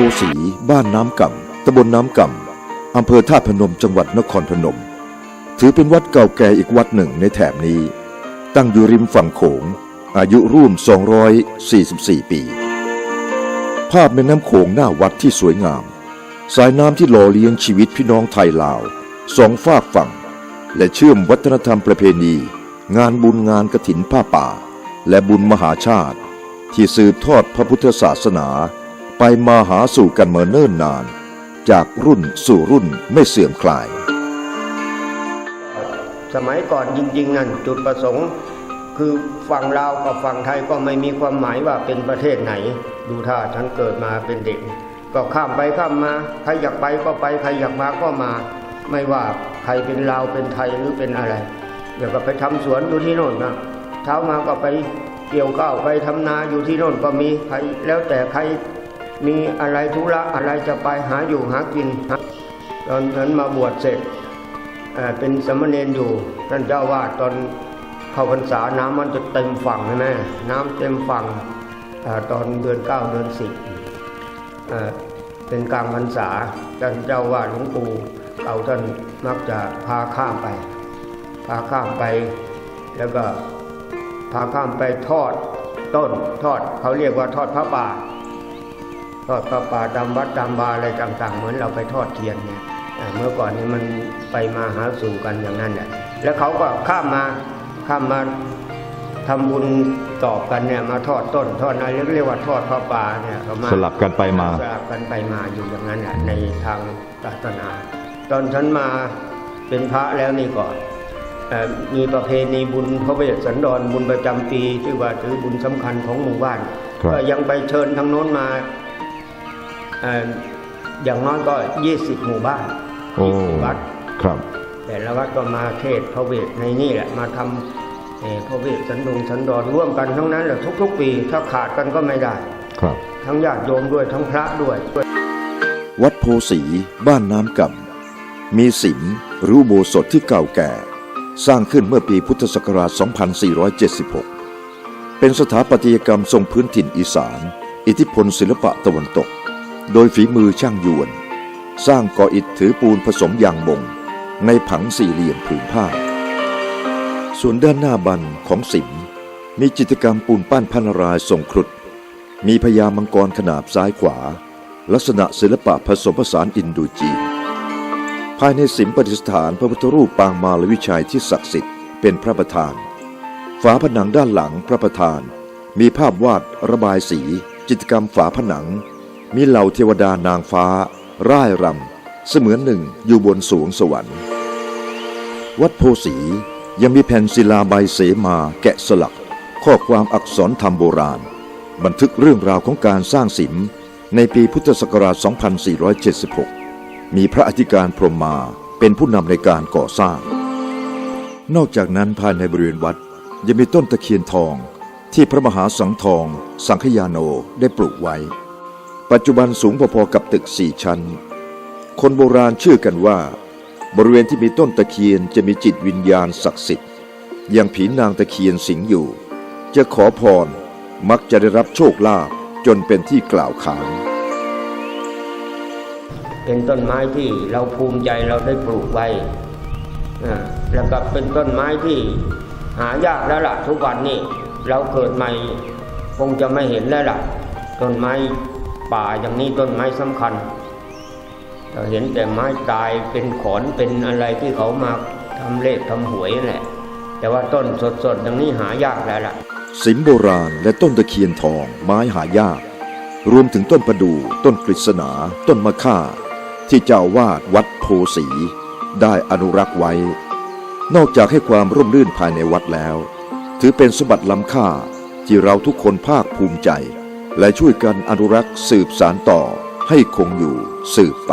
พสี บ้านน้ำก่ำตำบลน้ำก่ำอำเภอท่าพนมจังหวัดนครพนม ถือเป็นวัดเก่าแก่อีกวัดหนึ่งในแถบนี้ ตั้งอยู่ริมฝั่งโขง อายุร่วม 244 ปี ภาพแม่น้ำโขงหน้าวัดที่สวยงาม สายน้ำที่หล่อเลี้ยงชีวิตพี่น้องไทยลาวสองฝากฝั่ง และเชื่อมวัฒนธรรมประเพณี งานบุญงานกระถินผ้าป่า และบุญมหาชาติ ที่สืบทอดพระพุทธศาสนา ไปมาหาสู่กันมาเนิ่นนาน จากรุ่นสู่รุ่นไม่เสื่อมคลาย สมัยก่อนจริง ๆ นั่นจุดประสงค์คือฝั่งลาวกับฝั่งไทยก็ไม่มีความหมายว่าเป็นประเทศไหน ดูท่าฉันเกิดมาเป็นเด็ก ก็ข้ามไปข้ามมาใครอยากไปก็ไปใครอยากมาก็มา ไม่ว่าใครเป็นลาวเป็นไทยหรือเป็นอะไร เดี๋ยวก็ไปทำสวนอยู่ที่โน่นนะเช้ามาก็ไปเกี่ยวข้าวไปทำนาอยู่ที่โน่นก็มีใครแล้วแต่ใคร มีอะไรธุระอะไรจะไปหาอยู่หากินตอนนั้นมาบวชเสร็จเป็นสมเณรอยู่ท่านเจ้าวาดตอนเข้าพรรษาน้ำมันจะเต็มฝั่งใช่ไหมน้ำเต็มฝั่งอตอนเดือนเก้าเดือนสิบเป็นกลางพรรษาท่านเจ้าวาดหลวงปู่เราท่านมักจะพาข้ามไป พาข้ามไปแล้วก็พาข้ามไปทอดต้นทอดเขาเรียกว่าทอดพระป่า ทอดพระป่าตามวัดตามบาอะไรต่างๆ เหมือนเราไปทอดเทียนเนี่ยเอ่อเมื่อก่อนนี้มันไปมาหาสู่กันอย่างนั้นแหละแล้วเขาก็ข้ามมาข้ามมาทำบุญตอบกันเนี่ยมาทอดต้นทอดอะไรเรียกว่าทอดพระป่าเนี่ยเขามาสลับกันไปมาสลับกันไปมาอยู่อย่างนั้นแหละในทางศาสนา ตอนฉันมาเป็นพระแล้วนี่ก่อนเอ่อมีประเพณีบุญพระเวสสันดรบุญประจำปีที่ว่าถือบุญสำคัญของหมู่บ้านครับก็ยังไปเชิญทางโน้นมาเอ่ออย่างน้อยก็20หมู่บ้านโอ้20วัดครับ แต่ละวัดก็มาเทศน์พระเวทในนี่แหละมาทำเอ่อพระเวทสันดงสันดรร่วมกันทั้งนั้นแหละทุก ๆ ปีถ้าขาดกันก็ไม่ได้ ครับ ทั้งญาติโยมด้วยทั้งพระด้วย วัดโพสีบ้านน้ำก่ำมีสิมหรืออุโบสถที่เก่าแก่ สร้างขึ้นเมื่อปีพุทธศักราช 2476 เป็นสถาปัตยกรรมทรงพื้นถิ่นอีสาน อิทธิพลศิลปะตะวันตก โดยฝีมือช่างยวน สร้างก่ออิฐถือปูนผสมยางมง ในผังสี่เหลี่ยมผืนผ้า ส่วนด้านหน้าบันของสิมมีจิตรกรรมปูนปั้นพันรายทรงครุฑมีพญามังกรขนาบซ้ายขวา ลักษณะศิลปะผสมผสานอินโดจีน ภายในสิมประดิษฐานพระพุทธรูปปางมาลวิชัยที่ศักดิ์สิทธิ์เป็นพระประธาน ฝาผนังด้านหลังพระประธาน มีภาพวาดระบายสี จิตรกรรมฝาผนัง มีเหล่าเทวดานางฟ้า ร่ายรำเสมือนหนึ่งอยู่บนสวงสวรรค์ วัดโพสียังมีแผ่นศิลาใบเสมาแกะสลัก ข้อความอักษรธรรมโบราณ บันทึกเรื่องราวของการสร้างสิมในปีพุทธศักราช 2476 มีพระอธิการพรหมมาเป็นผู้นำในการก่อสร้าง นอกจากนั้นภายในบริเวณวัดยังมีต้นตะเคียนทองที่พระมหาสังทอง สังขยาโนได้ปลูกไว้ ปัจจุบันสูงพอๆกับตึกสี่ชั้น คนโบราณเชื่อกันว่า บริเวณที่มีต้นตะเคียนจะมีจิตวิญญาณศักดิ์สิทธิ์อย่างผีนางตะเคียนสิงอยู่ จะขอพรมักจะได้รับโชคลาภจนเป็นที่กล่าวขาน เป็นต้นไม้ที่เราภูมิใจเราได้ปลูกไว้แล้วก็เป็นต้นไม้ที่หายากแล้วล่ะทุกวันนี้เราเกิดใหม่คงจะไม่เห็นแล้วล่ะต้นไม้ ป่าอย่างนี้ต้นไม้สำคัญเราเห็นแต่ไม้ตายเป็นขอนเป็นอะไรที่เขามาทำเลขทำหวยแหละ แต่ว่าต้นสดๆอย่างนี้หายากแล้วล่ะ สิมโบราณและต้นตะเคียนทองไม้หายาก รวมถึงต้นประดู่ต้นกฤษณา ต้นมะค่า ที่เจ้าวาดวัดโพสีได้อนุรักษ์ไว้ นอกจากให้ความร่มรื่นภายในวัดแล้ว ถือเป็นสมบัติล้ำค่าที่เราทุกคนภาคภูมิใจ และช่วยกันอนุรักษ์สืบสารต่อให้คงอยู่สืบไป